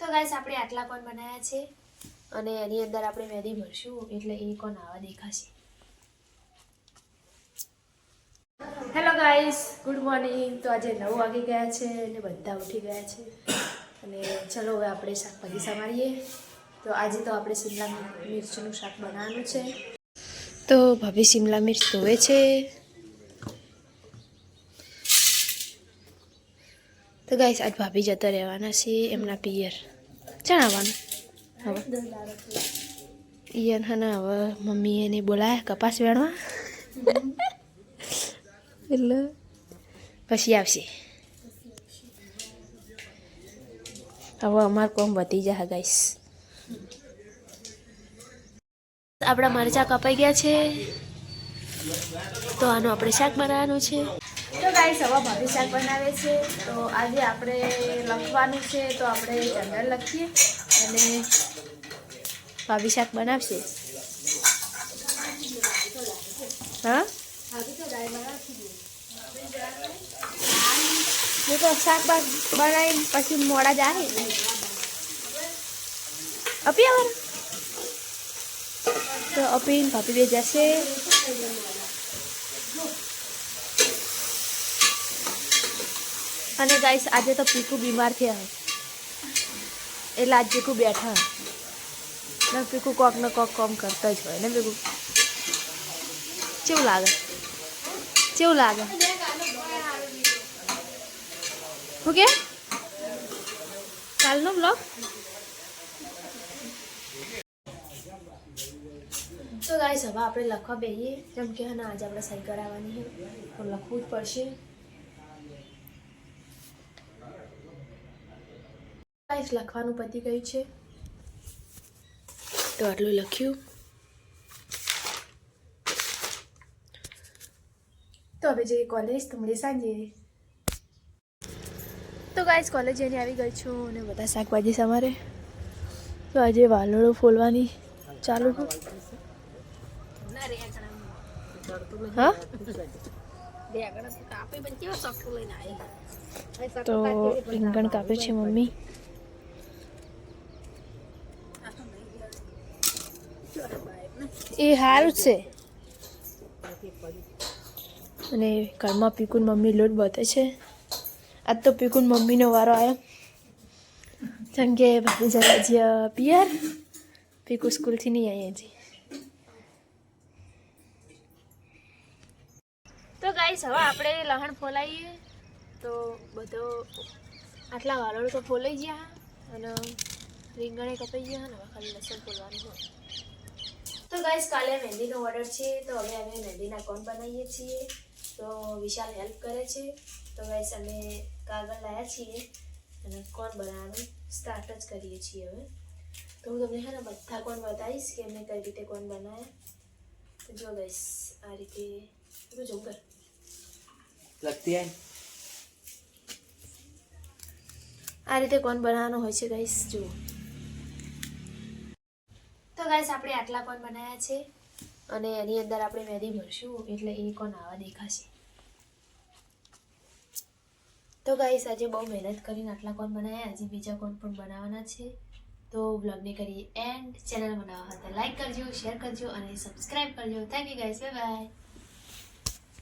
તો ગાઈસ આપણે આટલા કોન બનાવ્યા છે? અને એની અંદર આપણે મહેંદી ભરશું, એટલે એ કોણ આવા દેખાશે. હેલો ગાઈસ ગુડ મોર્નિંગ તો આજે નવ વાગી ગયા છે અને બધા ઉઠી ગયા છે. અને ચલો હવે આપણે શાકભાજી સમારીએ. તો આજે તો આપણે શિમલા મિર્ચનું શાક બનાવવાનું છે. તો ભાભી શિમલા મિર્ચ ધોવે છે. તો ગાઈસ આજ ભાભી જતા રહેવાના છે, એમના પિયર. ચાણ આવવાનું હવે. ઈયન હને હવે મમ્મી એને બોલાયા કપાસ વેણવા. એટલે પછી આવશે. હવે અમાર કોમ વધી જાય ગાઈસ આપણા મરચાં કપાઈ ગયા છે. તો આનું આપણે શાક બનાવવાનું છે. ગાઈસ હવે ભાભી શાક બનાવે છે. તો આજે આપણે લખવાનું છે, તો આપણે જનરલ લખીએ અને ભાભી શાક બનાવશે. હા? હું તો શાક બનાવી પછી મોડા જાય અપી આવવાનું તો અપીને, ભાભી બે જશે. અને ગાઈસ આજે તો પીકુ બીમાર થયા એટલે આજ પીકુ બેઠા ને પીકુ કોક ને કોક કોમ કરતા જ હોય ને પીકુ. કેવું લાગે? કેવું લાગે? શું કે? કાલનો બ્લોગ તો ગાઈસ હવે આપણે લખવા બેહીએ. કેમ કે આજે આપણે સહી કરાવવાની છે તો લખવું જ પડશે. ગાઈસ લખવાનું પતી ગયું છે. તો આટલું લખ્યું. તો હવે જઈએ કોલેજ તો મળીએ સાંજે. તો ગાઈસ કોલેજ જઈને આવી ગઈ છું અને બધા શાકભાજી સમારે. તો આજે વાલોળો ફોલવાની ચાલુ છું. હા? તો રીંગણ કાપે છે મમ્મી. એ સારું છે. અને ઘરમાં પીકુન મમ્મી લોટ બતે છે. આજ તો પીકુન મમ્મીનો વારો આવ્યો જેમ કે ભાભી જરા પિયર. પીકુ સ્કૂલથી નહીં આવી હજી. તો ગાઈસ, હવે આપણે લહણ ફોલાઈએ. તો બધો આટલા વાલોડ તો ફોલાઈ ગયા. અને રીંગણે કપાઈ ગયા. ને ખાલી લસણ ફોલવાનું હોય. તો ગાઈસ કાલે મહેંદીનો ઓર્ડર છે તો હવે અમે મહેંદીના કોન બનાવીએ છીએ. તો વિશાલ હેલ્પ કરે છે. તો ગાઈસ અમે કાગળ લાવ્યા છીએ અને કોન બનાવવાનું સ્ટાર્ટ જ કરીએ છીએ હવે. તો હું તમને હે ને બધા કોન બતાવીશ કે અમે કઈ રીતે કોન બનાવ્યા. તો જો ગાઈસ આ રીતે બધું જોઉં કર આ રીતે કોન બનાવવાનો હોય છે ગાઈસ જુઓ. તો ગાઈસ આપણે આટલા કોણ બનાવ્યા છે. અને એની અંદર આપણે મહેંદી ભરશું એટલે એ કોન આવા દેખાશે. તો ગાઈસ આજે બહુ મહેનત કરીને આટલા કોણ બનાવ્યા. હજી બીજા કોણ પણ બનાવવાના છે. તો બ્લોગને કરીએ એન્ડ ચેનલ બનાવવા હતા લાઈક કરજો શેર કરજો અને સબસ્ક્રાઈબ કરજો. Thank you guys bye bye